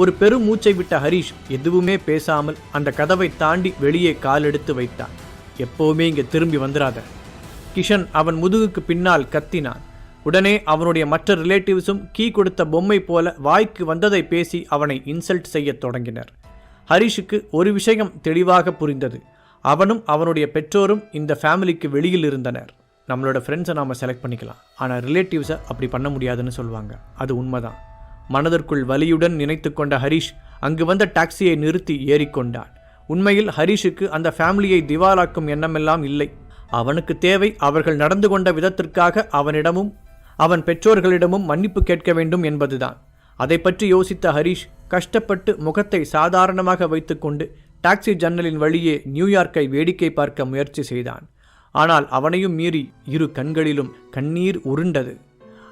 ஒரு பெரும் மூச்சை விட்ட ஹரிஷ் எதுவுமே பேசாமல் அந்த கதவை தாண்டி வெளியே காலெடுத்து வைத்தான். எப்போவுமே இங்கே திரும்பி வந்துடாத கிஷன் அவன் முதுகுக்கு பின்னால் கத்தினான். உடனே அவனுடைய மற்ற ரிலேட்டிவ்ஸும் கீ கொடுத்த பொம்மை போல வாய்க்கு வந்ததை பேசி அவனை இன்சல்ட் செய்யத் தொடங்கினர். ஹரிஷுக்கு ஒரு விஷயம் தெளிவாக புரிந்தது. அவனும் அவனுடைய பெற்றோரும் இந்த ஃபேமிலிக்கு வெளியில் இருந்தனர். நம்மளோட ஃப்ரெண்ட்ஸை நாம் செலக்ட் பண்ணிக்கலாம். ஆனால் ரிலேட்டிவ்ஸை அப்படி பண்ண முடியாதுன்னு சொல்லுவாங்க அது உண்மைதான். மனதிற்குள் வலியுடன் நினைத்து கொண்ட ஹரிஷ் அங்கு வந்த டாக்ஸியை நிறுத்தி ஏறிக்கொண்டான். உண்மையில் ஹரிஷுக்கு அந்த ஃபேமிலியை திவாலாக்கும் எண்ணமெல்லாம் இல்லை. அவனுக்கு தேவை அவர்கள் நடந்து கொண்ட விதத்திற்காக அவனிடமும் அவன் பெற்றோர்களிடமும் மன்னிப்பு கேட்க வேண்டும் என்பதுதான். அதை பற்றி யோசித்த ஹரிஷ் கஷ்டப்பட்டு முகத்தை சாதாரணமாக வைத்துக்கொண்டு டாக்ஸி ஜன்னலின் வழியே நியூயார்க்கை வேடிக்கை பார்க்க முயற்சி செய்தான். ஆனால் அவனையும் மீறி இரு கண்களிலும் கண்ணீர் உருண்டது.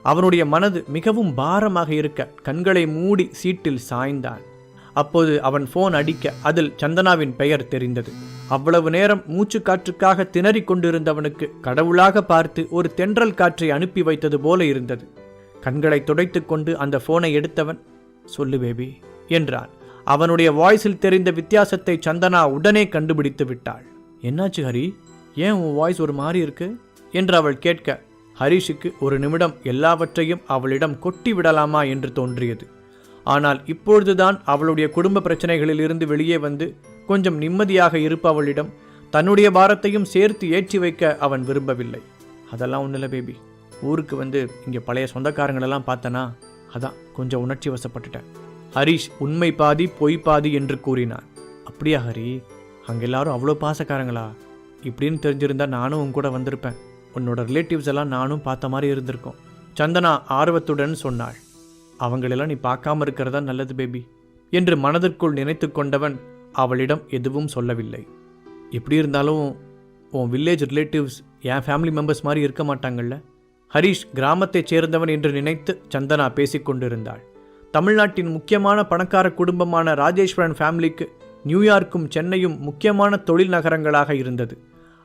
அவனுடைய மனது மிகவும் பாரமாக இருக்க கண்களை மூடி சீட்டில் சாய்ந்தான். அப்போது அவன் ஃபோன் அடிக்க அதில் சந்தனாவின் பெயர் தெரிந்தது. அவ்வளவு நேரம் மூச்சு காற்றுக்காக திணறிக் கொண்டிருந்தவனுக்கு கடவுளாக பார்த்து ஒரு தென்றல் காற்றை அனுப்பி வைத்தது போல இருந்தது. கண்களை துடைத்து கொண்டு அந்த போனை எடுத்தவன் சொல்லு பேபி என்றான். அவனுடைய வாய்ஸில் தெரிந்த வித்தியாசத்தை சந்தனா உடனே கண்டுபிடித்து விட்டாள். என்னாச்சு ஹரி? ஏன் உன் வாய்ஸ் ஒரு மாதிரி இருக்கு? என்று அவள் கேட்க ஹரிஷுக்கு ஒரு நிமிடம் எல்லாவற்றையும் அவளிடம் கொட்டி விடலாமா என்று தோன்றியது. ஆனால் இப்பொழுதுதான் அவளுடைய குடும்ப பிரச்சனைகளில் இருந்து வெளியே வந்து கொஞ்சம் நிம்மதியாக இருப்பவளிடம் தன்னுடைய பாரத்தையும் சேர்த்து ஏற்றி வைக்க அவன் விரும்பவில்லை. அதெல்லாம் ஒன்றும் இல்லை பேபி. ஊருக்கு வந்து இங்கே பழைய சொந்தக்காரங்களெல்லாம் பார்த்தனா அதான் கொஞ்சம் உணர்ச்சி வசப்பட்டுட்டேன். ஹரிஷ் உண்மை பாதி பொய் பாதி என்று கூறினான் அப்படியா ஹரி அங்கே எல்லாரும் அவ்வளோ பாசக்காரங்களா? இப்படின்னு தெரிஞ்சிருந்தா நானும் உன் கூட வந்திருப்பேன். உன்னோட ரிலேட்டிவ்ஸ் எல்லாம் நானும் பார்த்த மாதிரி இருந்திருக்கோம். சந்தனா ஆர்வத்துடன் சொன்னாள் அவங்களெல்லாம் நீ பார்க்காம இருக்கிறதா நல்லது பேபி என்று மனதிற்குள் நினைத்து கொண்டவன் அவளிடம் எதுவும் சொல்லவில்லை. எப்படி இருந்தாலும் உன் வில்லேஜ் ரிலேட்டிவ்ஸ் என் ஃபேமிலி மெம்பர்ஸ் மாதிரி இருக்க மாட்டாங்கல்ல? ஹரிஷ் கிராமத்தைச் சேர்ந்தவன் என்று நினைத்து சந்தனா பேசிக்கொண்டிருந்தாள் தமிழ்நாட்டின் முக்கியமான பணக்கார குடும்பமான ராஜேஸ்வரன் ஃபேமிலிக்கு நியூயார்க்கும் சென்னையும் முக்கியமான தொழில் நகரங்களாக இருந்தது.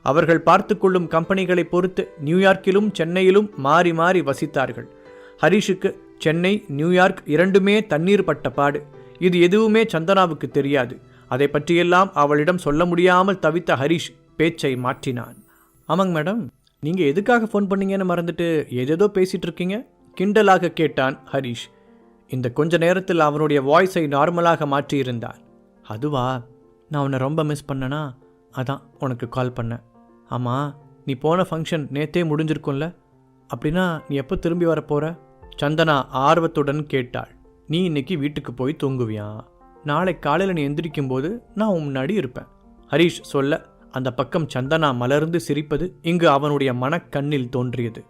அவர்கள் பார்த்து கொள்ளும் கம்பெனிகளை பொறுத்து நியூயார்க்கிலும் சென்னையிலும் மாறி மாறி வசித்தார்கள். ஹரிஷுக்கு சென்னை நியூயார்க் இரண்டுமே தண்ணீர் பட்ட பாடு. இது எதுவுமே சந்தனாவுக்கு தெரியாது. அதை பற்றியெல்லாம் அவளிடம் சொல்ல முடியாமல் தவித்த ஹரிஷ் பேச்சை மாற்றினான். ஆமாங்க மேடம் நீங்கள் எதுக்காக ஃபோன் பண்ணீங்கன்னு மறந்துட்டு ஏதேதோ பேசிகிட்டு இருக்கீங்க? கிண்டலாக கேட்டான் ஹரிஷ். இந்த கொஞ்ச நேரத்தில் அவனுடைய வாய்ஸை நார்மலாக மாற்றியிருந்தான் அதுவா? நான் உன்னை ரொம்ப மிஸ் பண்ணனா? அதான் உனக்கு கால் பண்ணேன். ஆமாம் நீ போன ஃபங்க்ஷன் நேத்தே முடிஞ்சிருக்கும்ல. அப்படின்னா நீ எப்போ திரும்பி வரப்போகிற சந்தனா ஆர்வத்துடன் கேட்டாள். நீ இன்னைக்கு வீட்டுக்கு போய் தூங்குவியா? நாளை காலையில் நீ எந்திரிக்கும் போது நான் உன் முன்னாடி இருப்பேன். ஹரிஷ் சொல்ல அந்த பக்கம் சந்தனா மலர்ந்து சிரிப்பது இங்கு அவனுடைய மனக்கண்ணில் தோன்றியது.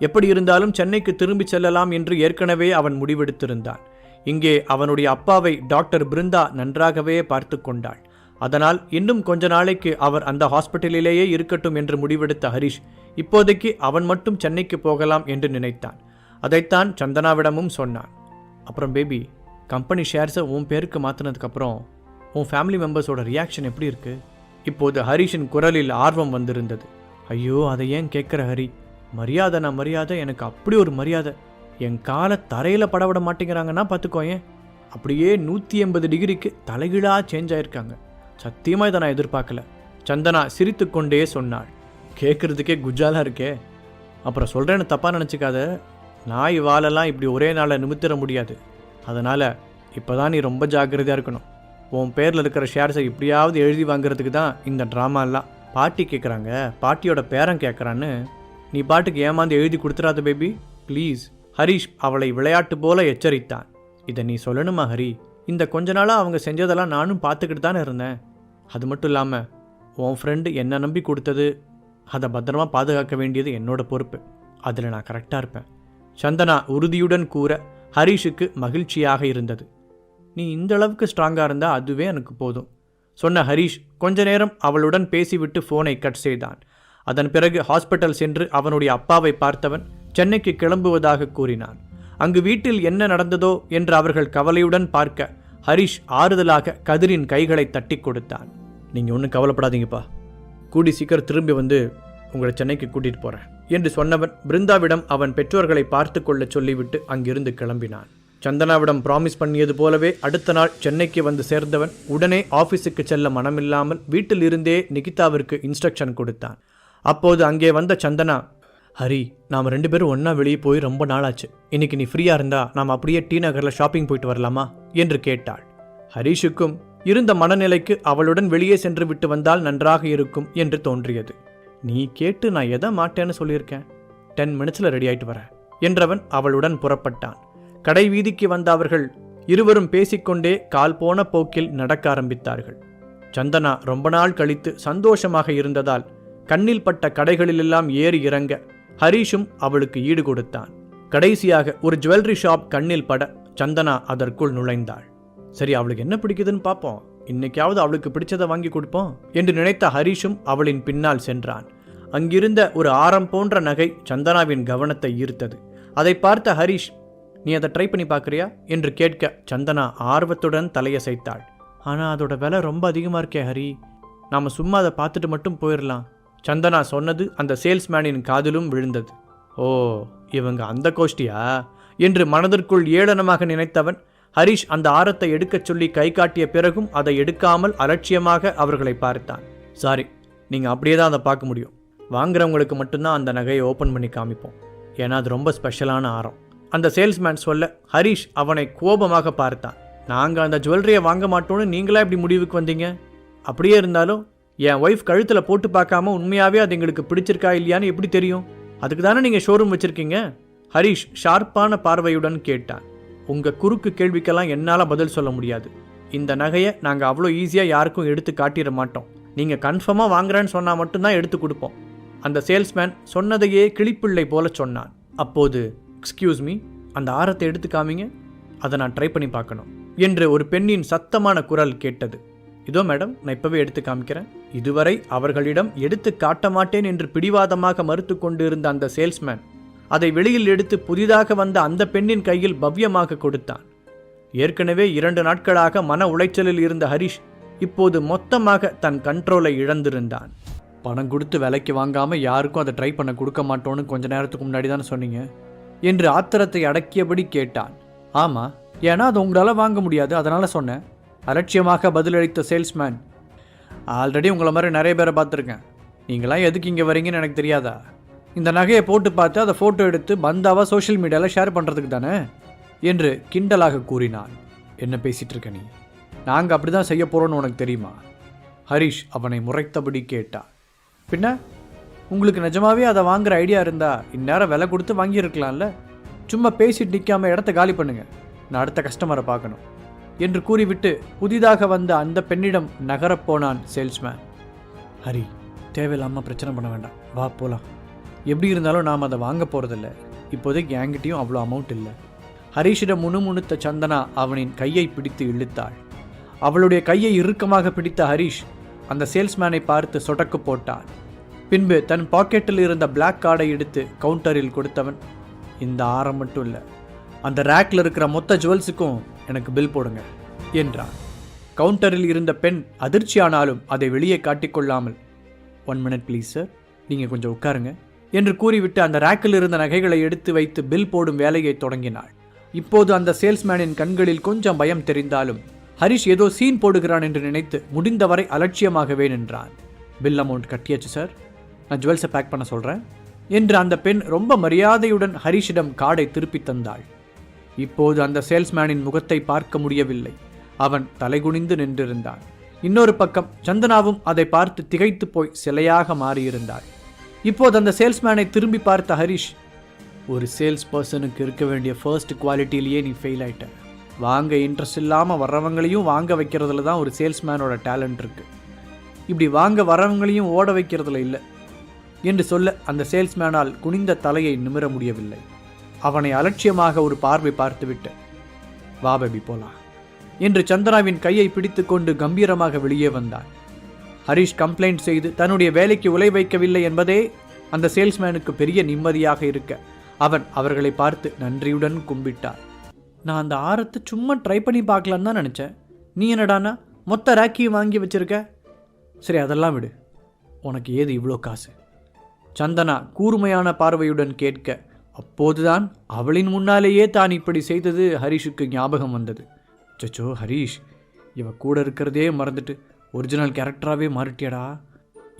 எப்படி இருந்தாலும் சென்னைக்கு திரும்பி செல்லலாம் என்று ஏற்கனவே அவன் முடிவெடுத்திருந்தான். இங்கே அவனுடைய அப்பாவை டாக்டர் பிருந்தா நன்றாகவே பார்த்து கொண்டாள். அதனால் இன்னும் கொஞ்ச நாளைக்கு அவர் அந்த ஹாஸ்பிட்டலிலேயே இருக்கட்டும் என்று முடிவெடுத்த ஹரிஷ் இப்போதைக்கு அவன் மட்டும் சென்னைக்கு போகலாம் என்று நினைத்தான். அதைத்தான் சந்தனாவிடமும் சொன்னான். அப்புறம் பேபி கம்பெனி ஷேர்ஸை உன் பேருக்கு மாற்றினதுக்கப்புறம் உன் ஃபேமிலி மெம்பர்ஸோட ரியாக்ஷன் எப்படி இருக்கு? இப்போது ஹரிஷின் குரலில் ஆர்வம் வந்திருந்தது. ஐயோ அதை ஏன் கேட்குற ஹரி? மரியாதை நான் மரியாதை எனக்கு அப்படி ஒரு மரியாதை. என் காலை தரையில் படவிட மாட்டேங்கிறாங்கன்னா பார்த்துக்கோயேன் அப்படியே நூற்றி எண்பது டிகிரிக்கு தலைகீழாக சேஞ்ச் ஆயிருக்காங்க. சத்தியமாக இதை நான் எதிர்பார்க்கல. சந்தனா சிரித்து கொண்டே சொன்னாள். கேட்குறதுக்கே குஜாலாக இருக்கே. அப்புறம் சொல்கிறேன்னு தப்பாக நினச்சிக்காத. நாய் வாழெல்லாம் இப்படி ஒரே நாளில் நிமித்திட முடியாது. அதனால் இப்போ தான் நீ ரொம்ப ஜாக்கிரதையாக இருக்கணும். உன் பேரில் இருக்கிற ஷேர்ஸை இப்படியாவது எழுதி வாங்குறதுக்கு தான் இந்த ட்ராமாலாம். பாட்டி கேட்குறாங்க பாட்டியோட பேரன் கேட்குறான்னு நீ பாட்டுக்கு ஏமாந்து எழுதி கொடுத்துடாத பேபி ப்ளீஸ் ஹரிஷ் அவளை விளையாட்டு போல எச்சரித்தான். இதை நீ சொல்லணுமா ஹரி? இந்த கொஞ்ச நாளாக அவங்க செஞ்சதெல்லாம் நானும் பார்த்துக்கிட்டு தானே இருந்தேன். அது மட்டும் இல்லாமல் உன் ஃப்ரெண்டு என்ன நம்பி கொடுத்தது அதை பத்திரமா பாதுகாக்க வேண்டியது என்னோட பொறுப்பு. அதில் நான் கரெக்டாக இருப்பேன். சந்தனா உறுதியுடன் கூற ஹரிஷுக்கு மகிழ்ச்சியாக இருந்தது. நீ இந்த அளவுக்கு ஸ்ட்ராங்காக இருந்தால் அதுவே எனக்கு போதும். சொன்ன ஹரிஷ் கொஞ்ச நேரம் அவளுடன் பேசிவிட்டு ஃபோனை கட் செய்தான். அதன் பிறகு ஹாஸ்பிட்டல் சென்று அவனுடைய அப்பாவை பார்த்தவன் சென்னைக்கு கிளம்புவதாக கூறினான். அங்கு வீட்டில் என்ன நடந்ததோ என்று அவர்கள் கவலையுடன் பார்க்க ஹரிஷ் ஆறுதலாக கதிரின் கைகளை தட்டி கொடுத்தான். நீங்கள் ஒன்றும் கவலைப்படாதீங்கப்பா. கூடி சீக்கிரம் திரும்பி வந்து உங்களை சென்னைக்கு கூட்டிகிட்டு போகிறேன் என்று சொன்னவன் பிருந்தாவிடம் அவன் பெற்றோர்களை பார்த்து கொள்ள சொல்லிவிட்டு அங்கிருந்து கிளம்பினான். சந்தனாவிடம் ப்ராமிஸ் பண்ணியது போலவே அடுத்த நாள் சென்னைக்கு வந்து சேர்ந்தவன் உடனே ஆஃபீஸுக்கு செல்ல மனமில்லாமல் வீட்டில் இருந்தே நிகிதாவிற்கு இன்ஸ்ட்ரக்ஷன் கொடுத்தான். அப்போது அங்கே வந்த சந்தனா ஹரி நாம் ரெண்டு பேரும் ஒன்றா வெளியே போய் ரொம்ப நாளாச்சு. இன்னைக்கு நீ ஃப்ரீயாக இருந்தா நாம் அப்படியே டி நகரில் ஷாப்பிங் போயிட்டு வரலாமா? என்று கேட்டாள். ஹரிஷுக்கும் இருந்த மனநிலைக்கு அவளுடன் வெளியே சென்று விட்டு வந்தால் நன்றாக இருக்கும் என்று தோன்றியது. நீ கேட்டு நான் எதை மாட்டேன்னு சொல்லியிருக்கேன். டென் மினிட்ஸில் ரெடி ஆயிட்டு வரேன் என்றவன் அவளுடன் புறப்பட்டான். கடை வீதிக்கு வந்த அவர்கள் இருவரும் பேசிக்கொண்டே கால் போன போக்கில் நடக்க ஆரம்பித்தார்கள். சந்தனா ரொம்ப நாள் கழித்து சந்தோஷமாக இருந்ததால் கண்ணில் பட்ட கடைகளிலெல்லாம் ஏறி இறங்க ஹரீஷும் அவளுக்கு ஈடு கொடுத்தான். கடைசியாக ஒரு ஜுவல்லரி ஷாப் கண்ணில் பட சந்தனா அதற்குள் நுழைந்தாள். சரி அவளுக்கு என்ன பிடிக்குதுன்னு பார்ப்போம். இன்னைக்காவது அவளுக்கு பிடிச்சதை வாங்கி கொடுப்போம் என்று நினைத்த ஹரீஷும் அவளின் பின்னால் சென்றான். அங்கிருந்த ஒரு ஆரம் போன்ற நகை சந்தனாவின் கவனத்தை ஈர்த்தது. அதை பார்த்த ஹரீஷ் நீ அதை ட்ரை பண்ணி பார்க்குறியா? என்று கேட்க சந்தனா ஆர்வத்துடன் தலையசைத்தாள். ஆனால் அதோட விலை ரொம்ப அதிகமாக இருக்கே ஹரி. நாம் சும்மா அதை பார்த்துட்டு மட்டும் போயிடலாம் சந்தனா சொன்னது அந்த சேல்ஸ்மேனின் காதிலும் விழுந்தது. ஓ இவங்க அந்த கோஷ்டியா? என்று மனதிற்குள் ஏளனமாக நினைத்தவன் ஹரிஷ் அந்த ஆரத்தை எடுக்கச் சொல்லி கை காட்டிய பிறகும் அதை எடுக்காமல் அலட்சியமாக அவர்களை பார்த்தான். சாரி நீங்கள் அப்படியே தான் அதை பார்க்க முடியும். வாங்குறவங்களுக்கு மட்டும்தான் அந்த நகையை ஓப்பன் பண்ணி காமிப்போம். ஏன்னா அது ரொம்ப ஸ்பெஷலான ஆரம். அந்த சேல்ஸ்மேன் சொல்ல ஹரிஷ் அவனை கோபமாக பார்த்தான். நாங்கள் அந்த ஜுவல்லரியை வாங்க மாட்டோம்னு நீங்களா இப்படி முடிவுக்கு வந்தீங்க? அப்படியே இருந்தாலும் என் ஒய்ஃப் கழுத்தில் போட்டு பார்க்காம உண்மையாகவே அது எங்களுக்கு பிடிச்சிருக்கா இல்லையான்னு எப்படி தெரியும்? அதுக்கு தானே நீங்கள் ஷோரூம் வச்சுருக்கீங்க? ஹரிஷ் ஷார்ப்பான பார்வையுடன் கேட்டான். உங்கள் குறுக்கு கேள்விக்கெல்லாம் என்னால் பதில் சொல்ல முடியாது. இந்த நகையை நாங்கள் அவ்வளோ ஈஸியாக யாருக்கும் எடுத்து காட்டிட மாட்டோம். நீங்கள் கன்ஃபார்மாக வாங்குறேன்னு சொன்னால் மட்டும்தான் எடுத்து கொடுப்போம். அந்த சேல்ஸ்மேன் சொன்னதையே கிளிப்பிள்ளை போல சொன்னான். அப்போது எக்ஸ்கியூஸ் மீ அந்த ஆரத்தை எடுத்து காமிங்க. அதை நான் ட்ரை பண்ணி பார்க்கணும். என்று ஒரு பெண்ணின் சத்தமான குரல் கேட்டது. இதோ மேடம் நான் இப்போவே எடுத்து காமிக்கிறேன். இதுவரை அவர்களிடம் எடுத்து காட்ட மாட்டேன் என்று பிடிவாதமாக மறுத்து கொண்டிருந்த அந்த சேல்ஸ்மேன் அதை வெளியில் எடுத்து புதிதாக வந்த அந்த பெண்ணின் கையில் பவ்யமாக கொடுத்தான். ஏற்கனவே இரண்டு நாட்களாக மன உளைச்சலில் இருந்த ஹரிஷ் இப்போது மொத்தமாக தன் கண்ட்ரோலை இழந்திருந்தான். பணம் கொடுத்து விலைக்கு வாங்காமல் யாருக்கும் அதை ட்ரை பண்ண கொடுக்க மாட்டோன்னு கொஞ்ச நேரத்துக்கு முன்னாடி தானே சொன்னீங்க? என்று ஆத்திரத்தை அடக்கியபடி கேட்டான். ஆமாம் ஏன்னா அது உங்களால் வாங்க முடியாது அதனால் சொன்னேன். அலட்சியமாக பதிலளித்த சேல்ஸ்மேன் ஆல்ரெடி உங்களை மாதிரி நிறைய பேரை பார்த்துருக்கேன். நீங்களாம் எதுக்கு இங்கே வரீங்கன்னு எனக்கு தெரியாதா? இந்த நகையை போட்டு பார்த்து அதை ஃபோட்டோ எடுத்து பந்தாவாக சோஷியல் மீடியாவில் ஷேர் பண்ணுறதுக்கு தானே? என்று கிண்டலாக கூறினான். என்ன பேசிகிட்டு இருக்க நீ? நாங்கள் அப்படி தான் செய்ய போகிறோன்னு உனக்கு தெரியுமா? ஹரிஷ் அவனை முறைத்தபடி கேட்டான். பின்ன? உங்களுக்கு நிஜமாவே அதை வாங்குற ஐடியா இருந்தா இந்நேரம் விலை கொடுத்து வாங்கியிருக்கலாம்ல? சும்மா பேசிட்டு நிற்காம இடத்த காலி பண்ணுங்க. நான் அடுத்த கஸ்டமரை பார்க்கணும். என்று கூறிவிட்டு புதிதாக வந்த அந்த பெண்ணிடம் நகரப்போனான் சேல்ஸ்மேன் ஹரி தேவையில்லாமல் பிரச்சனை பண்ண வேண்டாம். வா போகலாம் எப்படி இருந்தாலும் நாம் அதை வாங்க போகிறதில்ல இப்போதைக்கு என்கிட்டையும் அவ்வளோ அமௌண்ட் இல்லை. ஹரீஷிடம் முணுமுணுத்த சந்தனா அவனின் கையை பிடித்து இழுத்தாள். அவளுடைய கையை இறுக்கமாக பிடித்த ஹரிஷ் அந்த சேல்ஸ்மேனை பார்த்து சொடக்கு போட்டான். பின்பு தன் பாக்கெட்டில் இருந்த பிளாக் கார்டை எடுத்து கவுண்டரில் கொடுத்தவன் இந்த ஆரம் மட்டும் இல்லை. அந்த ரேக்கில் இருக்கிற மொத்த ஜுவல்ஸுக்கும் எனக்கு பில் போடுங்க என்றான். கவுண்டரில் இருந்த பெண் அதிர்ச்சியானாலும் அதை வெளியே காட்டிக்கொள்ளாமல் ஒன் மினிட் ப்ளீஸ் சார் நீங்கள் கொஞ்சம் உட்காருங்க. என்று கூறிவிட்டு அந்த ரேக்கில் இருந்த நகைகளை எடுத்து வைத்து பில் போடும் வேலையை தொடங்கினாள். இப்போது அந்த சேல்ஸ்மேனின் கண்களில் கொஞ்சம் பயம் தெரிந்தாலும் ஹரிஷ் ஏதோ சீன் போடுகிறான் என்று நினைத்து முடிந்தவரை அலட்சியமாகவே நின்றான். பில் அமௌண்ட் கட்டியாச்சு சார் நான் ஜுவல்ஸை பேக் பண்ண சொல்கிறேன் என்று அந்த பெண் ரொம்ப மரியாதையுடன் ஹரிஷிடம் கார்டை திருப்பி தந்தாள். இப்போது அந்த சேல்ஸ்மேனின் முகத்தை பார்க்க முடியவில்லை. அவன் தலைகுனிந்து நின்றிருந்தான். இன்னொரு பக்கம் சந்தனாவும் அதை பார்த்து திகைத்து போய் சிலையாக மாறியிருந்தாள். இப்போது அந்த சேல்ஸ்மேனை திரும்பி பார்த்த ஹரிஷ் ஒரு சேல்ஸ் பர்சனுக்கு இருக்க வேண்டிய ஃபர்ஸ்ட் குவாலிட்டிலேயே நீ ஃபெயில் ஆயிட்ட. வாங்க இன்ட்ரெஸ்ட் இல்லாமல் வர்றவங்களையும் வாங்க வைக்கிறதுல தான் ஒரு சேல்ஸ்மேனோட டேலண்ட் இருக்குது இப்படி வாங்க வரவங்களையும் ஓட வைக்கிறதுல இல்லை என்று சொல்ல அந்த சேல்ஸ்மேனால் குனிந்த தலையை நிமிர முடியவில்லை. அவனை அலட்சியமாக ஒரு பார்வை பார்த்துவிட்டு வா பேபி போலாம் என்று சந்திராவின் கையை பிடித்துக்கொண்டு கம்பீரமாக வெளியே வந்தான். ஹரிஷ் கம்ப்ளைண்ட் செய்து தன்னுடைய வேலைக்கு உலை வைக்கவில்லை என்பதே அந்த சேல்ஸ்மேனுக்கு பெரிய நிம்மதியாக இருக்க. அவன் அவர்களை பார்த்து நன்றியுடன் கும்பிட்டார் நான் அந்த ஆரத்தை சும்மா ட்ரை பண்ணி பார்க்கலான்னு தான் நினச்சேன். நீ என்னடானா மொத்த ராக்கியும் வாங்கி வச்சிருக்க? சரி அதெல்லாம் விடு. உனக்கு ஏது இவ்வளோ காசு? சந்தனா கூர்மையான பார்வையுடன் கேட்க அப்போதுதான் அவளின் முன்னாலேயே தான் இப்படி செய்தது ஹரிஷுக்கு ஞாபகம் வந்தது. சச்சோ ஹரிஷ் இவ கூட இருக்கிறதே மறந்துட்டு ஒரிஜினல் கேரக்டராகவே மாறிட்டியடா.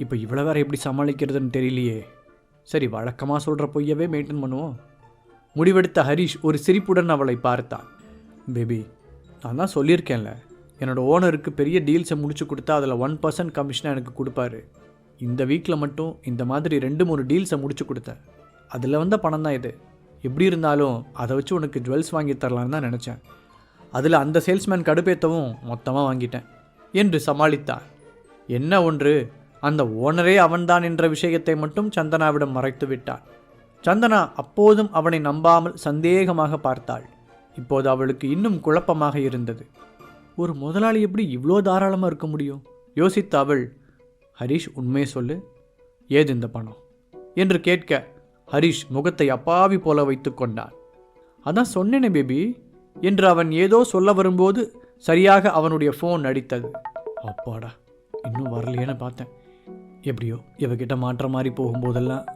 இப்போ இவ்வளோ வேற எப்படி சமாளிக்கிறதுன்னு தெரியலையே. சரி வழக்கமாக சொல்கிற பொய்யவே மெயின்டைன் பண்ணுவோம். முடிவெடுத்த ஹரிஷ் ஒரு சிரிப்புடன் அவளை பார்த்தான். பேபி நான் தான் சொல்லியிருக்கேன்ல என்னோட ஓனருக்கு பெரிய டீல்ஸை முடிச்சு கொடுத்தா அதில் ஒன் பர்சன்ட் கமிஷனாக எனக்கு கொடுப்பாரு. இந்த வீக்கில் மட்டும் இந்த மாதிரி ரெண்டு மூணு டீல்ஸை முடிச்சு கொடுத்தேன். அதில் வந்த பணம் தான் இது. எப்படி இருந்தாலும் அதை வச்சு உனக்கு ஜுவல்ஸ் வாங்கி தரலான்னு தான் நினச்சேன். அதில் அந்த சேல்ஸ்மேன் கடுப்பேற்றவும் மொத்தமாக வாங்கிட்டேன். என்று சமாளித்தான் என்ன ஒன்று? அந்த ஓனரே அவன்தான் என்ற விஷயத்தை மட்டும் சந்தனாவிடம் மறைத்து விட்டான். சந்தனா அப்போதும் அவனை நம்பாமல் சந்தேகமாக பார்த்தாள். இப்போது அவளுக்கு இன்னும் குழப்பமாக இருந்தது. ஒரு முதலாளி எப்படி இவ்வளோ தாராளமாக இருக்க முடியும்? யோசித்த அவள் ஹரிஷ் உண்மையை சொல்லு. ஏது இந்த பணம்? என்று கேட்க ஹரிஷ் முகத்தை அப்பாவி போல வைத்து கொண்டான். அதான் சொன்னேனே பேபி என்று அவன் ஏதோ சொல்ல வரும்போது சரியாக அவனுடைய ஃபோன் அடித்தது. அப்பாடா இன்னும் வரலையேன்னு பார்த்தேன். எப்படியோ இவகிட்ட மாற்ற மாதிரி போகும்போதெல்லாம்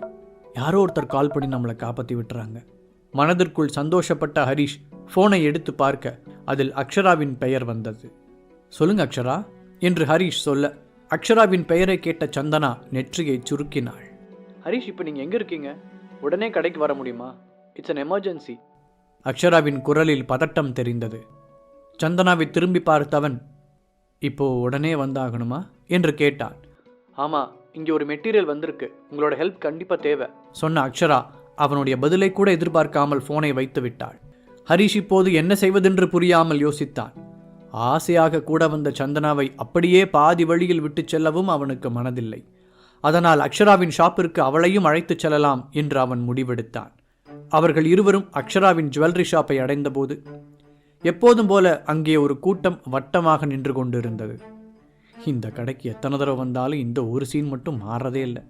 யாரோ ஒருத்தர் கால் பண்ணி நம்மளை காப்பாற்றி விட்டுறாங்க. மனதிற்குள் சந்தோஷப்பட்ட ஹரிஷ் ஃபோனை எடுத்து பார்க்க அதில் அக்ஷராவின் பெயர் வந்தது. சொல்லுங்க அக்ஷரா என்று ஹரிஷ் சொல்ல அக்ஷராவின் பெயரை கேட்ட சந்தனா நெற்றியை சுருக்கினாள். ஹரிஷ் இப்போ நீங்கள் எங்கே இருக்கீங்க? உடனே கடைக்கு வர முடியுமா? இட்ஸ் அன் எமர்ஜென்சி அக்ஷராவின் குரலில் பதட்டம் தெரிந்தது. சந்தனாவை திரும்பி பார்த்தவன் இப்போ உடனே வந்தாகணுமா? என்று கேட்டான். ஆமாம் இங்கே ஒரு மெட்டீரியல் வந்திருக்கு. உங்களோட ஹெல்ப் கண்டிப்பாக தேவை. சொன்ன அக்ஷரா அவனுடைய பதிலை கூட எதிர்பார்க்காமல் ஃபோனை வைத்து விட்டாள். ஹரிஷ் இப்போது என்ன செய்வதென்று புரியாமல் யோசித்தான். ஆசையாக கூட வந்த சந்தனாவை அப்படியே பாதி வழியில் விட்டுச் செல்லவும் அவனுக்கு மனதில்லை. அதனால் அக்ஷராவின் ஷாப்பிற்கு அவளையும் அழைத்துச் செல்லலாம் என்று அவன் முடிவெடுத்தான். அவர்கள் இருவரும் அக்ஷராவின் ஜுவல்லரி ஷாப்பை அடைந்தபோது எப்போதும் போல அங்கே ஒரு கூட்டம் வட்டமாக நின்று கொண்டிருந்தது. இந்த கடைக்கு எத்தனை தடவை வந்தாலும் இந்த ஒரு சீன் மட்டும் மாறதே இல்லை.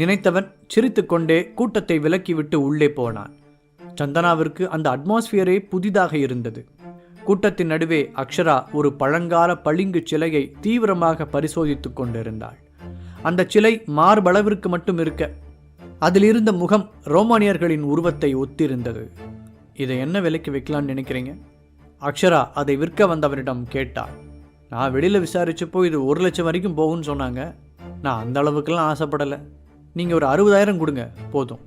நினைத்தவன் சிரித்துக்கொண்டே கூட்டத்தை விலக்கிவிட்டு உள்ளே போனான். சந்தனாவிற்கு அந்த அட்மாஸ்பியரே புதிதாக இருந்தது. கூட்டத்தின் நடுவே அக்ஷரா ஒரு பழங்கால பளிங்கு சிலையை தீவிரமாக பரிசோதித்து கொண்டிருந்தாள். அந்த சிலை மார்பளவிற்கு மட்டும் இருக்க அதில் இருந்த முகம் ரோமானியர்களின் உருவத்தை ஒத்திருந்தது. இதை என்ன விலைக்கு வைக்கலாம்னு நினைக்கிறீங்க? அக்ஷரா அதை விற்க வந்தவனிடம் கேட்டாள். நான் வெளியில் விசாரித்தப்போ இது ஒரு லட்சம் வரைக்கும் போகும்னு சொன்னாங்க. நான் அந்த அளவுக்கெல்லாம் ஆசைப்படலை. நீங்கள் ஒரு அறுபதாயிரம் கொடுங்க போதும்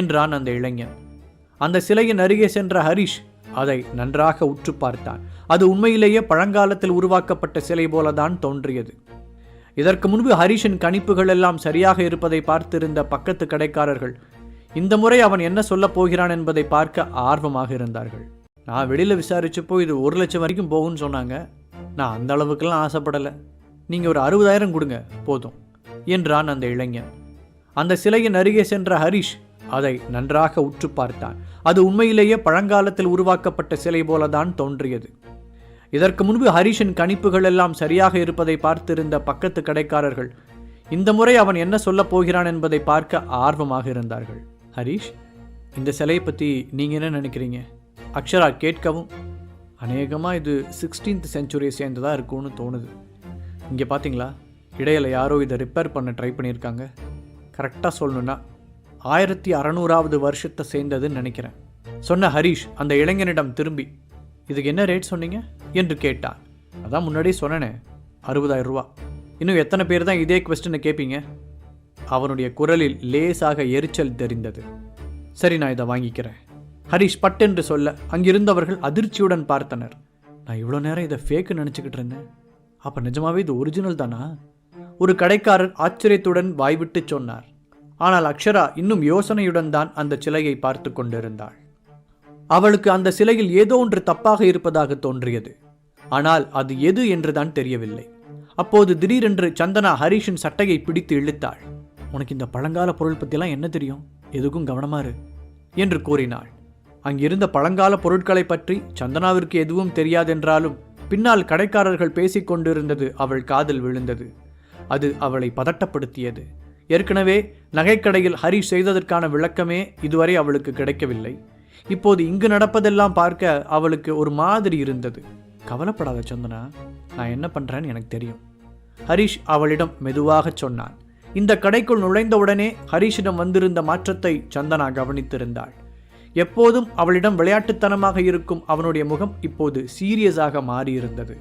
என்றான் அந்த இளைஞன். அந்த சிலையின் அருகே சென்ற ஹரிஷ் அதை நன்றாக உற்று பார்த்தான். அது உண்மையிலேயே பழங்காலத்தில் உருவாக்கப்பட்ட சிலை போலதான் தோன்றியது. இதற்கு முன்பு ஹரிஷின் கணிப்புகள் எல்லாம் சரியாக இருப்பதை பார்த்திருந்த பக்கத்து கடைக்காரர்கள் இந்த முறை அவன் என்ன சொல்லப் போகிறான் என்பதை பார்க்க ஆர்வமாக இருந்தார்கள். நான் வெளியில் விசாரித்தப்போ இது ஒரு லட்சம் வரைக்கும் போகும்னு சொன்னாங்க. நான் அந்த அளவுக்கெல்லாம் ஆசைப்படலை. நீங்கள் ஒரு அறுபதாயிரம் கொடுங்க போதும் என்றான் அந்த இளைஞன். அந்த சிலையின் அருகே சென்ற ஹரிஷ் அதை நன்றாக உற்று பார்த்தான். அது உண்மையிலேயே பழங்காலத்தில் உருவாக்கப்பட்ட சிலை போலதான் தோன்றியது. இதற்கு முன்பு ஹரிஷின் கணிப்புகள் எல்லாம் சரியாக இருப்பதை பார்த்திருந்த பக்கத்து கடைக்காரர்கள் இந்த முறை அவன் என்ன சொல்லப் போகிறான் என்பதை பார்க்க ஆர்வமாக இருந்தார்கள். ஹரிஷ் இந்த சிலையை பற்றி நீங்கள் என்ன நினைக்கிறீங்க? அக்ஷரா கேட்கவும் அநேகமாக இது சிக்ஸ்டீன்த் செஞ்சுரியை சேர்ந்ததாக இருக்கும்னு தோணுது. இங்கே பார்த்தீங்களா இடையில் யாரோ இதை ரிப்பேர் பண்ண ட்ரை பண்ணியிருக்காங்க. கரெக்டாக சொல்லணுன்னா ஆயிரத்தி அறநூறாவது வருஷத்தை சேர்ந்ததுன்னு நினைக்கிறேன். சொன்ன ஹரிஷ் அந்த இளைஞனிடம் திரும்பி இதுக்கு என்ன ரேட் சொன்னீங்க? என்று கேட்டான். அதான் முன்னாடியே சொன்னனே அறுபதாயிரம் ரூபா. இன்னும் எத்தனை பேர் தான் இதே கொஸ்டினை கேட்பீங்க அவனுடைய குரலில் லேசாக எரிச்சல் தெரிந்தது. சரி நான் இதை வாங்கிக்கிறேன். ஹரிஷ் பட்டென்று சொல்ல அங்கிருந்தவர்கள் அதிர்ச்சியுடன் பார்த்தனர். நான் இவ்வளோ நேரம் இதை ஃபேக்கு நினச்சிக்கிட்டு இருந்தேன். அப்போ நிஜமாவே இது ஒரிஜினல் தானா? ஒரு கடைக்காரர் ஆச்சரியத்துடன் வாய்விட்டு சொன்னார். ஆனால் அக்ஷரா இன்னும் யோசனையுடன் தான் அந்த சிலையை பார்த்து கொண்டிருந்தாள். அவளுக்கு அந்த சிலையில் ஏதோ ஒன்று தப்பாக இருப்பதாக தோன்றியது. ஆனால் அது எது என்றுதான் தெரியவில்லை. அப்போது திடீரென்று சந்தனா ஹரீஷின் சட்டையை பிடித்து இழுத்தாள். உனக்கு இந்த பழங்கால பொருள் பற்றிலாம் என்ன தெரியும்? எதுக்கும் கவனமாறு என்று கூறினாள். அங்கிருந்த பழங்கால பொருட்களை பற்றி சந்தனாவிற்கு எதுவும் தெரியாதென்றாலும் பின்னால் கடைக்காரர்கள் பேசிக் கொண்டிருந்தது அவள் காதில் விழுந்தது. அது அவளை பதட்டப்படுத்தியது. ஏற்கனவே நகைக்கடையில் ஹரிஷ் செய்ததற்கான விளக்கமே இதுவரை அவளுக்கு கிடைக்கவில்லை. இப்போது இங்கு நடப்பதெல்லாம் பார்க்க அவளுக்கு ஒரு மாதிரி இருந்தது. கவலைப்படாத சந்தனா நான் என்ன பண்ணுறேன்னு எனக்கு தெரியும். ஹரிஷ் அவளிடம் மெதுவாக சொன்னான். இந்த கடைக்குள் நுழைந்தவுடனே ஹரிஷிடம் வந்திருந்த மாற்றத்தை சந்தனா கவனித்திருந்தாள். எப்போதும் அவளிடம் விளையாட்டுத்தனமாக இருக்கும் அவனுடைய முகம் இப்போது சீரியஸாக மாறியிருந்தது.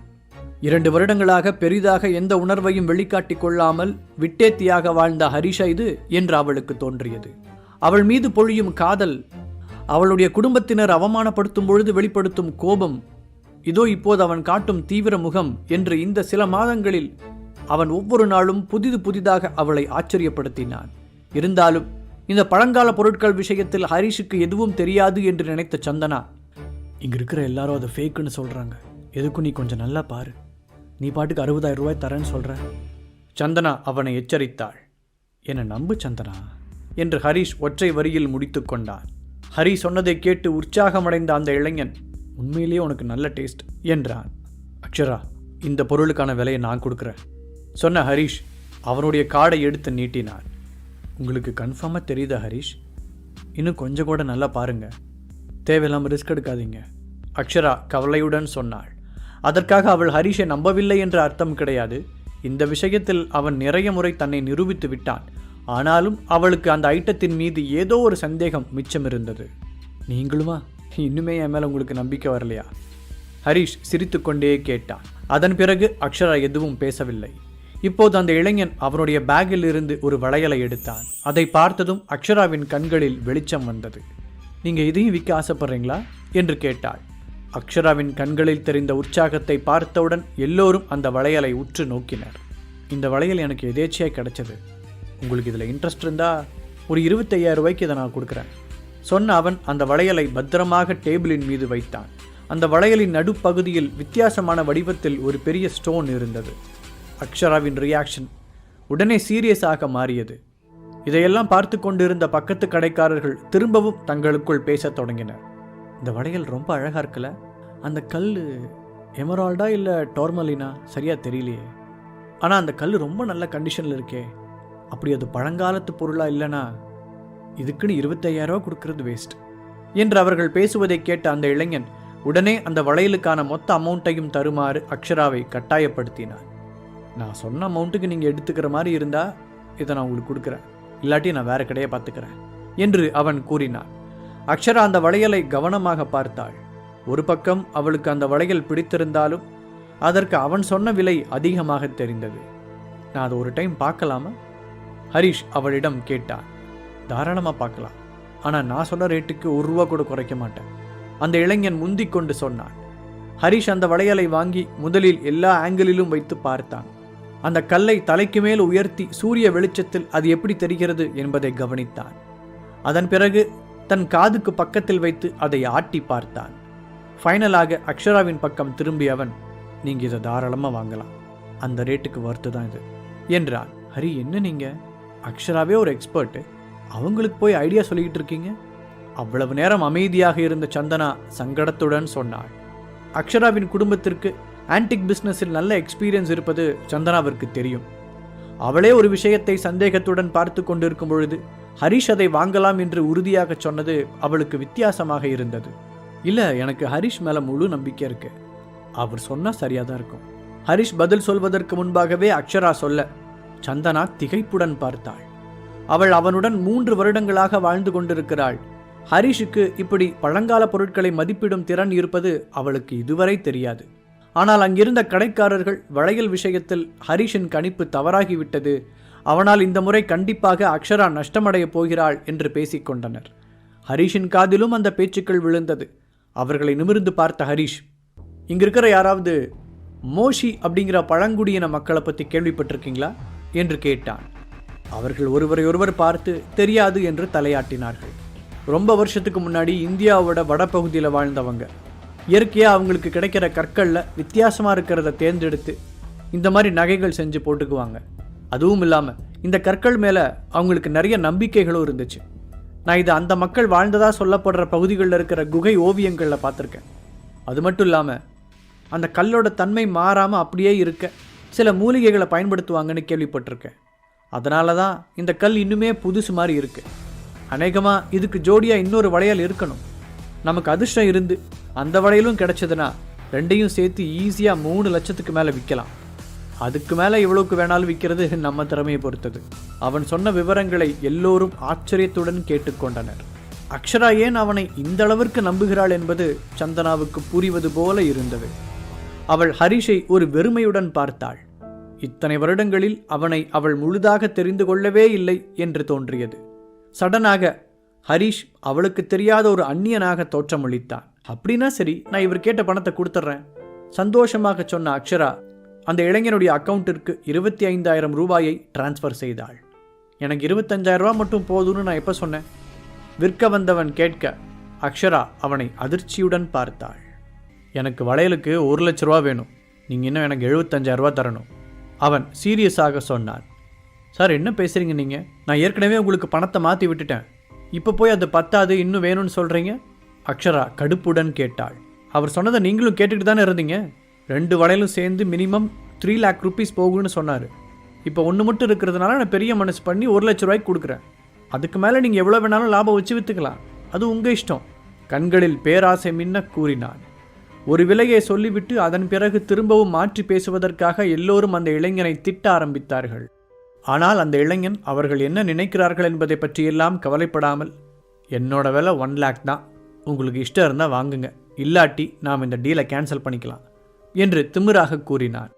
இரண்டு வருடங்களாக பெரிதாக எந்த உணர்வையும் வெளிக்காட்டிக் கொள்ளாமல் விட்டேத்தியாக வாழ்ந்த ஹரிஷா இது என்று அவளுக்கு தோன்றியது. அவள் மீது பொழியும் காதல் அவளுடைய குடும்பத்தினர் அவமானப்படுத்தும் பொழுது வெளிப்படுத்தும் கோபம் இதோ இப்போது அவன் காட்டும் தீவிர முகம் என்று இந்த சில மாதங்களில் அவன் ஒவ்வொரு நாளும் புதிது புதிதாக அவளை ஆச்சரியப்படுத்தினான். இருந்தாலும் இந்த பழங்கால பொருட்கள் விஷயத்தில் ஹரிஷுக்கு எதுவும் தெரியாது என்று நினைத்த சந்தனா இங்க இருக்கிற எல்லாரும் அதை ஃபேக்குன்னு சொல்றாங்க. எதுக்கும் நீ கொஞ்சம் நல்லா பாரு. நீ பாட்டுக்கு அறுபதாயிரம் ரூபாய் தரேன்னு சொல்ற. சந்தனா அவனை எச்சரித்தாள். என்னை நம்பு சந்தனா? என்று ஹரிஷ் ஒற்றை வரியில் முடித்து கொண்டான். ஹரி சொன்னதை கேட்டு உற்சாகமடைந்த அந்த இளைஞன் உண்மையிலேயே உனக்கு நல்ல டேஸ்ட் என்றான். அக்ஷரா இந்த பொருளுக்கான விலையை நான் கொடுக்குறேன் சொன்ன ஹரிஷ் அவனுடைய கார்டை எடுத்து நீட்டினார் உங்களுக்கு கன்ஃபார்மாக தெரியுதா ஹரிஷ்? இன்னும் கொஞ்சம் கூட நல்லா பாருங்கள் தேவையில்லாமல் ரிஸ்க் எடுக்காதீங்க. அக்ஷரா கவலையுடன் சொன்னாள். அதற்காக அவள் ஹரிஷை நம்பவில்லை என்ற அர்த்தம் கிடையாது. இந்த விஷயத்தில் அவன் நிறைய முறை தன்னை நிரூபித்து விட்டான். ஆனாலும் அவளுக்கு அந்த ஐட்டத்தின் மீது ஏதோ ஒரு சந்தேகம் மிச்சம் இருந்தது. நீங்களுமா? இன்னுமே என் மேலே உங்களுக்கு நம்பிக்கை வரலையா? ஹரிஷ் சிரித்துக்கொண்டே கேட்டான். அதன் பிறகு அக்ஷரா எதுவும் பேசவில்லை. இப்போது அந்த இளைஞன் அவனுடைய பேக்கில் இருந்து ஒரு வளையலை எடுத்தான். அதை பார்த்ததும் அக்ஷராவின் கண்களில் வெளிச்சம் வந்தது. நீங்க இதையும் விற்க ஆசைப்படுறீங்களா? என்று கேட்டாள். அக்ஷராவின் கண்களில் தெரிந்த உற்சாகத்தை பார்த்தவுடன் எல்லோரும் அந்த வளையலை உற்று நோக்கினர். இந்த வளையல் எனக்கு எதேச்சியாக கிடைச்சது? உங்களுக்கு இதில் இன்ட்ரெஸ்ட் இருந்தா ஒரு இருபத்தையாயிரம் ரூபாய்க்கு இதை நான் கொடுக்குறேன். சொன்ன அவன் அந்த வளையலை பத்திரமாக டேபிளின் மீது வைத்தான். அந்த வளையலின் நடுப்பகுதியில் வித்தியாசமான வடிவத்தில் ஒரு பெரிய ஸ்டோன் இருந்தது. அக்ஷராவின் ரியாக்ஷன் உடனே சீரியஸாக மாறியது. இதையெல்லாம் பார்த்து கொண்டிருந்த பக்கத்து கடைக்காரர்கள் திரும்பவும் தங்களுக்குள் பேசத் தொடங்கினர். இந்த வளையல் ரொம்ப அழகாக இருக்குல்ல? அந்த கல் எமரால்டா இல்லை டோர்மலினா சரியாக தெரியலையே. ஆனால் அந்த கல் ரொம்ப நல்ல கண்டிஷனில் இருக்கே. அப்படி அது பழங்காலத்து பொருளாக இல்லைனா? இதுக்குன்னு இருபத்தையாயிரம் கொடுக்கறது வேஸ்ட் என்று அவர்கள் பேசுவதை கேட்ட அந்த இளைஞன் உடனே அந்த வளையலுக்கான மொத்த அமௌண்ட்டையும் தருமாறு அக்ஷராவை கட்டாயப்படுத்தினார் நான் சொன்ன அமௌண்ட்டுக்கு நீங்கள் எடுத்துக்கிற மாதிரி இருந்தால் இதை நான் உங்களுக்கு கொடுக்குறேன். இல்லாட்டி நான் வேற கடையை பார்த்துக்கிறேன் என்று அவன் கூறினான். அக்ஷரா அந்த வளையலை கவனமாக பார்த்தாள். ஒரு பக்கம் அவளுக்கு அந்த வளையல் பிடித்திருந்தாலும் அதற்கு அவன் சொன்ன விலை அதிகமாக தெரிந்தது. நான் அதை ஒரு டைம் பார்க்கலாமா? ஹரிஷ் அவளிடம் கேட்டான். தாராளமாக பார்க்கலாம். ஆனால் நான் சொன்ன ரேட்டுக்கு ஒரு ரூபா கூட குறைக்க மாட்டேன் அந்த இளைஞன் முந்திக் கொண்டு சொன்னான். ஹரிஷ் அந்த வளையலை வாங்கி முதலில் எல்லா ஆங்கிளிலும் வைத்து பார்த்தான். அந்த கல்லை தலைக்கு மேல் உயர்த்தி சூரிய வெளிச்சத்தில் அது எப்படி தெரிகிறது என்பதை கவனித்தான். அதன் பிறகு தன் காதுக்கு பக்கத்தில் வைத்து அதை ஆட்டி பார்த்தான். ஃபைனலாக அக்ஷராவின் பக்கம் திரும்பிய அவன் நீங்க இதை தாராளமாக வாங்கலாம். அந்த ரேட்டுக்கு ஒர்த்து தான் இது. என்றான். ஹரி என்ன நீங்க? அக்ஷராவே ஒரு எக்ஸ்பர்ட்டு அவங்களுக்கு போய் ஐடியா சொல்லிக்கிட்டு இருக்கீங்க? அவ்வளவு நேரம் அமைதியாக இருந்த சந்தனா சங்கடத்துடன் சொன்னாள். அக்ஷராவின் குடும்பத்திற்கு ஆன்டிக் பிஸ்னஸில் நல்ல எக்ஸ்பீரியன்ஸ் இருப்பது சந்தனாவிற்கு தெரியும். அவளே ஒரு விஷயத்தை சந்தேகத்துடன் பார்த்து கொண்டிருக்கும் பொழுது ஹரிஷ் அதை வாங்கலாம் என்று உறுதியாக சொன்னது அவளுக்கு வித்தியாசமாக இருந்தது. இல்லை எனக்கு ஹரிஷ் மேலே முழு நம்பிக்கை இருக்கு. அவர் சொன்னா சரியாக தான் இருக்கும். ஹரிஷ் பதில் சொல்வதற்கு முன்பாகவே அக்ஷரா சொல்ல சந்தனா திகைப்புடன் பார்த்தாள். அவள் அவனுடன் மூன்று வருடங்களாக வாழ்ந்து கொண்டிருக்கிறாள். ஹரிஷுக்கு இப்படி பழங்கால பொருட்களை மதிப்பிடும் திறன் இருப்பது அவளுக்கு இதுவரை தெரியாது. ஆனால் அங்கிருந்த கடைக்காரர்கள் வளையல் விஷயத்தில் ஹரிஷின் கணிப்பு தவறாகிவிட்டது. அவனால் இந்த முறை கண்டிப்பாக அக்ஷரா நஷ்டமடையப் போகிறாள் என்று பேசிக்கொண்டனர் ஹரீஷின் காதிலும் அந்த பேச்சுக்கள் விழுந்தது. அவர்களை நிமிர்ந்து பார்த்த ஹரிஷ் இங்கிருக்கிற யாராவது மோஷி அப்படிங்கிற பழங்குடியின மக்களை பற்றி கேள்விப்பட்டிருக்கீங்களா? என்று கேட்டான். அவர்கள் ஒருவரை ஒருவர் பார்த்து தெரியாது என்று தலையாட்டினார்கள். ரொம்ப வருஷத்துக்கு முன்னாடி இந்தியாவோட வடபகுதியில் வாழ்ந்தவங்க. இயற்கையாக அவங்களுக்கு கிடைக்கிற கற்களில் வித்தியாசமாக இருக்கிறத தேர்ந்தெடுத்து இந்த மாதிரி நகைகள் செஞ்சு போட்டுக்குவாங்க. அதுவும் இல்லாமல் இந்த கற்கள் மேலே அவங்களுக்கு நிறைய நம்பிக்கைகளும் இருந்துச்சு. நான் இது அந்த மக்கள் வாழ்ந்ததாக சொல்லப்படுற பகுதிகளில் இருக்கிற குகை ஓவியங்களில் பார்த்துருக்கேன். அது மட்டும் இல்லாமல் அந்த கல்லோட தன்மை மாறாமல் அப்படியே இருக்க சில மூலிகைகளை பயன்படுத்துவாங்கன்னு கேள்விப்பட்டிருக்கேன். அதனால தான் இந்த கல் இன்னுமே புதுசு மாதிரி இருக்குது அநேகமாக இதுக்கு ஜோடியாக இன்னொரு வளையல் இருக்கணும். நமக்கு அதிர்ஷ்டம் இருந்து அந்த வடையிலும் கிடைச்சதுன்னா ரெண்டையும் சேர்த்து ஈஸியாக மூணு லட்சத்துக்கு மேலே விற்கலாம் அதுக்கு மேலே எவ்வளோக்கு வேணாலும் விற்கிறது நம்ம திறமையை பொறுத்தது. அவன் சொன்ன விவரங்களை எல்லோரும் ஆச்சரியத்துடன் கேட்டுக்கொண்டனர். அக்ஷரா ஏன் அவனை இந்த அளவிற்கு நம்புகிறாள் என்பது சந்தனாவுக்கு புரிவது போல இருந்தது. அவள் ஹரிஷை ஒரு வெறுமையுடன் பார்த்தாள். இத்தனை வருடங்களில் அவனை அவள் முழுதாக தெரிந்து கொள்ளவே இல்லை என்று தோன்றியது. சடனாக ஹரிஷ் அவளுக்கு தெரியாத ஒரு அந்நியனாக தோற்றமளித்தான். அப்படின்னா சரி நான் இவர் கேட்ட பணத்தை கொடுத்துட்றேன். சந்தோஷமாக சொன்ன அக்ஷரா அந்த இளைஞனுடைய அக்கௌண்ட்டிற்கு இருபத்தி ஐந்தாயிரம் ரூபாயை டிரான்ஸ்ஃபர் செய்தாள். எனக்கு இருபத்தஞ்சாயிரம் ரூபா மட்டும் போதும்னு நான் எப்போ சொன்னேன்? விற்க வந்தவன் கேட்க அக்ஷரா அவனை அதிர்ச்சியுடன் பார்த்தாள். எனக்கு வளையலுக்கு ஒரு லட்ச ரூபா வேணும். நீங்கள் இன்னும் எனக்கு எழுபத்தஞ்சாயிரரூபா தரணும். அவன் சீரியஸாக சொன்னான். சார் என்ன பேசுகிறீங்க நீங்கள் நான் ஏற்கனவே உங்களுக்கு பணத்தை மாற்றி விட்டுட்டேன். இப்போ போய் அது பத்தாது இன்னும் வேணும்னு சொல்கிறீங்க அக்ஷரா கடுப்புடன் கேட்டாள். அவர் சொன்னதை நீங்களும் கேட்டுட்டு தானே இருந்தீங்க? ரெண்டு வளையலும் சேர்ந்து மினிமம் த்ரீ லேக் ருபீஸ் போகும்னு சொன்னார். இப்போ ஒன்று மட்டும் இருக்கிறதுனால நான் பெரிய மனசு பண்ணி ஒரு லட்ச ரூபாய்க்கு கொடுக்குறேன். அதுக்கு மேலே நீங்கள் எவ்வளோ வேணாலும் லாபம் வச்சு விற்றுக்கலாம் அது உங்கள் இஷ்டம். கண்களில் பேராசை மின்ன கூறினான். ஒரு விலையை சொல்லிவிட்டு அதன் பிறகு திரும்பவும் மாற்றி பேசுவதற்காக எல்லோரும் அந்த இளைஞனை திட்ட ஆரம்பித்தார்கள். ஆனால் அந்த இளைஞன் அவர்கள் என்ன நினைக்கிறார்கள் என்பதை பற்றியெல்லாம் கவலைப்படாமல் என்னோட விலை ஒன் லேக் தான். உங்களுக்கு இஷ்டம் இருந்தால் வாங்குங்க. இல்லாட்டி நாம் இந்த டீலை கேன்சல் பண்ணிக்கலாம் என்று திமிராக கூறினார்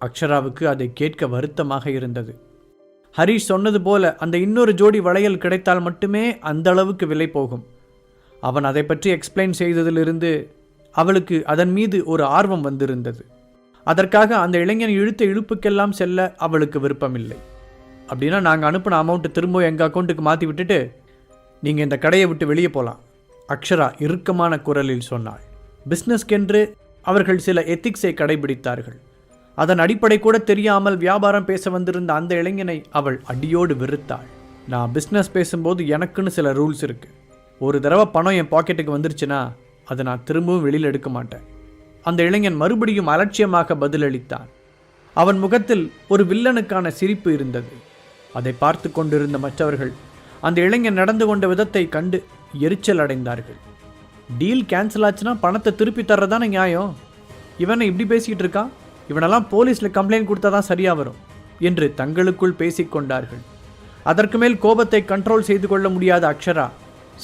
அக்ஷராவுக்கு அதை கேட்க வருத்தமாக இருந்தது. ஹரிஷ் சொன்னது போல அந்த இன்னொரு ஜோடி வளையல் கிடைத்தால் மட்டுமே அந்த அளவுக்கு விலை போகும். அவன் அதை பற்றி எக்ஸ்பிளைன் செய்ததிலிருந்து அவளுக்கு அதன் மீது ஒரு ஆர்வம் வந்திருந்தது. அதற்காக அந்த இளைஞன் இழுத்த இழுப்புக்கெல்லாம் செல்ல அவளுக்கு விருப்பமில்லை. அப்படின்னா நாங்கள் அனுப்பின அமௌண்ட்டு திரும்ப எங்கள் அக்கௌண்ட்டுக்கு மாற்றி விட்டுட்டு நீங்கள் இந்த கடையை விட்டு வெளியே போகலாம் அக்ஷரா இறுக்கமான குரலில் சொன்னாள். பிஸ்னஸ்க்கென்று அவர்கள் சில எத்திக்ஸை கடைபிடித்தார்கள். அதன் அடிப்படை கூட தெரியாமல் வியாபாரம் பேச வந்திருந்த அந்த இளைஞனை அவள் அடியோடு வெறுத்தாள். நான் பிஸ்னஸ் பேசும்போது எனக்குன்னு சில ரூல்ஸ் இருக்குது ஒரு தடவை பணம் என் பாக்கெட்டுக்கு வந்துருச்சுன்னா அதை நான் திரும்பவும் வெளியில் எடுக்க மாட்டேன். அந்த இளைஞன் மறுபடியும் அலட்சியமாக பதிலளித்தான். அவன் முகத்தில் ஒரு வில்லனுக்கான சிரிப்பு இருந்தது. அதை பார்த்து கொண்டிருந்த மற்றவர்கள் அந்த இளைஞன் நடந்து கொண்ட விதத்தை கண்டு எரிச்சல் அடைந்தார்கள். டீல் கேன்சல் ஆச்சுன்னா பணத்தை திருப்பி தர்றதானே நியாயம்? இவனை இப்படி பேசிக்கிட்டு இருக்கான் இவனெல்லாம் போலீஸில் கம்ப்ளைண்ட் கொடுத்தா தான் சரியாக வரும் என்று தங்களுக்குள் பேசிக்கொண்டார்கள் அதற்கு மேல் கோபத்தை கண்ட்ரோல் செய்து கொள்ள முடியாத அக்ஷரா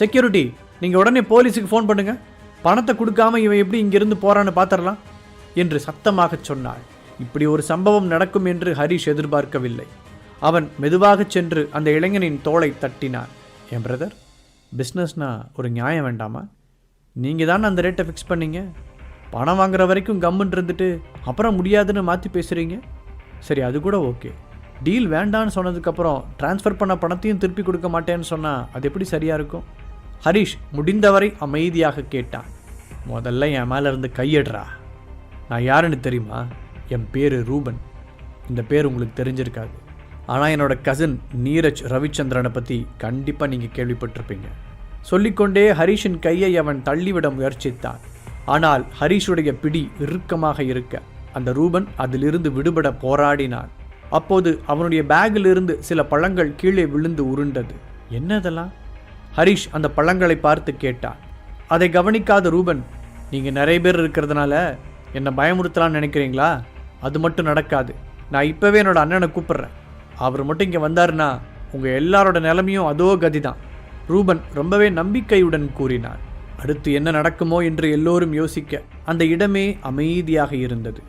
செக்யூரிட்டி நீங்கள் உடனே போலீஸுக்கு ஃபோன் பண்ணுங்க. பணத்தை கொடுக்காம இவன் எப்படி இங்கிருந்து போறான்னு பார்த்துடலாம் என்று சத்தமாகச் சொன்னாள். இப்படி ஒரு சம்பவம் நடக்கும் என்று ஹரிஷ் எதிர்பார்க்கவில்லை. அவன் மெதுவாகச் சென்று அந்த இளைஞனின் தோளை தட்டினான். என் பிரதர் பிஸ்னஸ்னா ஒரு நியாயம் வேண்டாமா? நீங்கள் தானே அந்த ரேட்டை ஃபிக்ஸ் பண்ணீங்க? பணம் வாங்குற வரைக்கும் கம்முன்னு இருந்துட்டு அப்புறம் முடியாதுன்னு மாற்றி பேசுகிறீங்க சரி அது கூட ஓகே டீல் வேண்டான்னு சொன்னதுக்கப்புறம் ட்ரான்ஸ்ஃபர் பண்ண பணத்தையும் திருப்பி கொடுக்க மாட்டேன்னு சொன்னால் அது எப்படி சரியாக இருக்கும்? ஹரிஷ் முடிந்தவரை அமைதியாக கேட்டான். முதல்ல என் மேலே இருந்து கையடுறா. நான் யாருன்னு தெரியுமா? என் பேர் ரூபன். இந்த பேர் உங்களுக்கு தெரிஞ்சிருக்காது. ஆனால் என்னோட கசின் நீரஜ் ரவிச்சந்திரனை பற்றி கண்டிப்பாக நீங்கள் கேள்விப்பட்டிருப்பீங்க. சொல்லிக்கொண்டே ஹரிஷின் கையை அவன் தள்ளிவிட முயற்சித்தான். ஆனால் ஹரீஷுடைய பிடி இறுக்கமாக இருக்க அந்த ரூபன் அதிலிருந்து விடுபட போராடினான். அப்போது அவனுடைய பேக்கிலிருந்து சில பழங்கள் கீழே விழுந்து உருண்டது. என்னதெல்லாம்? ஹரிஷ் அந்த பழங்களை பார்த்து கேட்டான். அதை கவனிக்காத ரூபன் நீங்கள் நிறைய பேர் இருக்கிறதுனால என்னை பயமுறுத்தலான்னு நினைக்கிறீங்களா? அது மட்டும் நடக்காது. நான் இப்போவே என்னோட அண்ணனை கூப்பிட்றேன். அவர் மட்டும் இங்கே வந்தாருன்னா உங்கள் எல்லாரோட நிலைமையும் அதோ கதி தான் ரூபன் ரொம்பவே நம்பிக்கையுடன் கூறினார். அடுத்து என்ன நடக்குமோ என்று எல்லோரும் யோசிக்க அந்த இடமே அமைதியாக இருந்தது.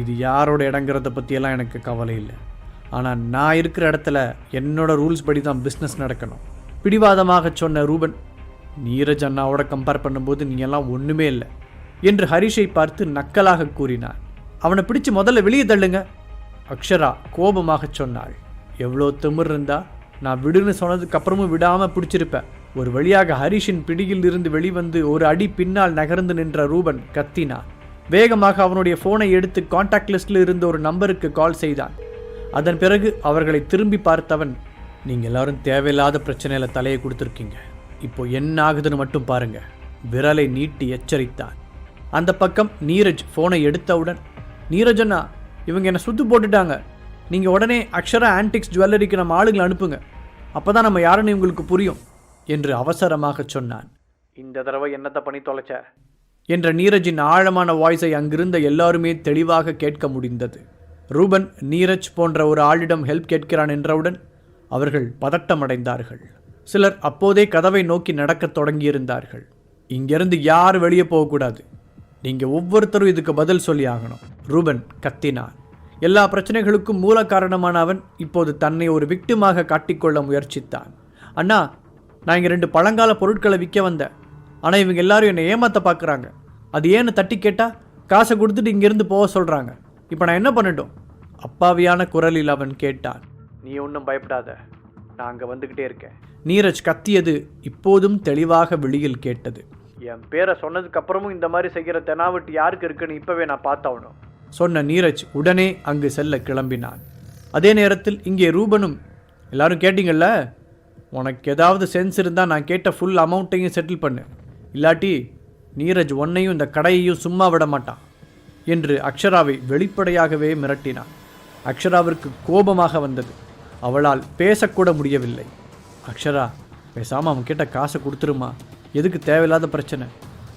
இது யாரோட இடங்கிறத பற்றியெல்லாம் எனக்கு கவலை இல்லை. ஆனால் நான் இருக்கிற இடத்துல என்னோட ரூல்ஸ் படி தான் பிஸ்னஸ் நடக்கணும். பிடிவாதமாக சொன்ன ரூபன் நீரஜ் அண்ணாவோட கம்பேர் பண்ணும்போது நீ எல்லாம் ஒன்றுமே இல்லை என்று ஹரிஷை பார்த்து நக்கலாக கூறினார். அவனை பிடிச்சு முதல்ல வெளியே தள்ளுங்க அக்ஷரா கோபமாக சொன்னாள். எவ்வளோ திமிர் இருந்தா நான் விடுன்னு சொன்னதுக்கப்புறமும் விடாமல் பிடிச்சிருப்பேன். ஒரு வழியாக ஹரிஷின் பிடியில் இருந்து வெளிவந்து ஒரு அடி பின்னால் நகர்ந்து நின்ற ரூபன் கத்தினான். வேகமாக அவனுடைய ஃபோனை எடுத்து காண்டாக்ட் லிஸ்டில் இருந்த ஒரு நம்பருக்கு கால் செய்தான். அதன் பிறகு அவர்களை திரும்பி பார்த்தவன் நீங்கள் எல்லாரும் தேவையில்லாத பிரச்சனையில் தலையை கொடுத்துருக்கீங்க. இப்போ என்ன ஆகுதுன்னு மட்டும் பாருங்க. விரலை நீட்டி எச்சரித்தான். அந்த பக்கம் நீரஜ் ஃபோனை எடுத்தவுடன் நீரஜ் அண்ணா இவங்க என்னை சுத்து போட்டுட்டாங்க. நீங்கள் உடனே அக்ஷரா ஆன்டிக்ஸ் ஜுவல்லரிக்கு நம்ம ஆளுங்களை அனுப்புங்க. அப்போ தான் நம்ம யாருன்னு இவங்களுக்கு புரியும் என்று அவசரமாக சொன்னான். இந்த தடவை என்னத்தை பண்ணி தொலைச்ச? என்ற நீரஜின் ஆழமான வாய்ஸை அங்கிருந்த எல்லாருமே தெளிவாக கேட்க முடிந்தது. ரூபன் நீரஜ் போன்ற ஒரு ஆளிடம் ஹெல்ப் கேட்கிறான் என்றவுடன் அவர்கள் பதட்டமடைந்தார்கள். சிலர் அப்போதே கதவை நோக்கி நடக்கத் தொடங்கியிருந்தார்கள். இங்கிருந்து யார் வெளியே போகக்கூடாது? நீங்க ஒவ்வொருத்தரும் இதுக்கு பதில் சொல்லி ஆகணும். ரூபன் கத்தினான். எல்லா பிரச்சனைகளுக்கும் மூல காரணமான அவன் இப்போது தன்னை ஒரு விக்டிமாக காட்டிக்கொள்ள முயற்சித்தான். அண்ணா நான் இங்கே ரெண்டு பழங்கால பொருட்களை விற்க வந்தேன். ஆனால் இவங்க எல்லாரும் என்னை ஏமாத்த பார்க்குறாங்க அது ஏன்னு தட்டி கேட்டால் காசை கொடுத்துட்டு இங்கேருந்து போக சொல்கிறாங்க இப்போ நான் என்ன பண்ணட்டும்? அப்பாவியான குரலில் அவன் கேட்டான். நீ ஒன்றும் பயப்படாத. நான் அங்கே வந்துக்கிட்டே இருக்கேன். நீரஜ் கத்தியது இப்போதும் தெளிவாக வெளியில் கேட்டது. என் பேரை சொன்னதுக்கு அப்புறமும் இந்த மாதிரி செய்கிற தெனாவட்டு யாருக்கு இருக்குன்னு இப்போவே நான் பார்த்தாவணும் சொன்ன நீரஜ் உடனே அங்கு செல்ல கிளம்பினான். அதே நேரத்தில் இங்கே ரூபனும் எல்லாரும் கேட்டிங்கள்ல உனக்கு ஏதாவது சென்ஸ் இருந்தால் நான் கேட்ட ஃபுல் அமௌண்ட்டையும் செட்டில் பண்ணு. இல்லாட்டி நீரஜ் ஒன்னையும் இந்த கடையையும் சும்மா விட மாட்டான் என்று அக்ஷராவை வெளிப்படையாகவே மிரட்டினான். அக்ஷராவிற்கு கோபமாக வந்தது. அவளால் பேசக்கூட முடியவில்லை. அக்ஷரா பேசாமல் அவன் கிட்ட காசை கொடுத்துருமா? எதுக்கு தேவையில்லாத பிரச்சனை?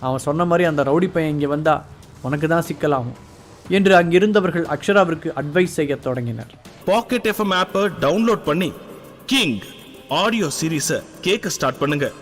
அவன் சொன்ன மாதிரி அந்த ரவுடி பையன் இங்கே வந்தால் உனக்கு தான் சிக்கலாகும். என்று அங்கிருந்தவர்கள் அக்ஷராவிற்கு அட்வைஸ் செய்யத் தொடங்கினர். பாக்கெட் எஃப்எம் ஆப்பை டவுன்லோட் பண்ணி கிங் ஆடியோ சீரீஸை கேட்க ஸ்டார்ட் பண்ணுங்கள்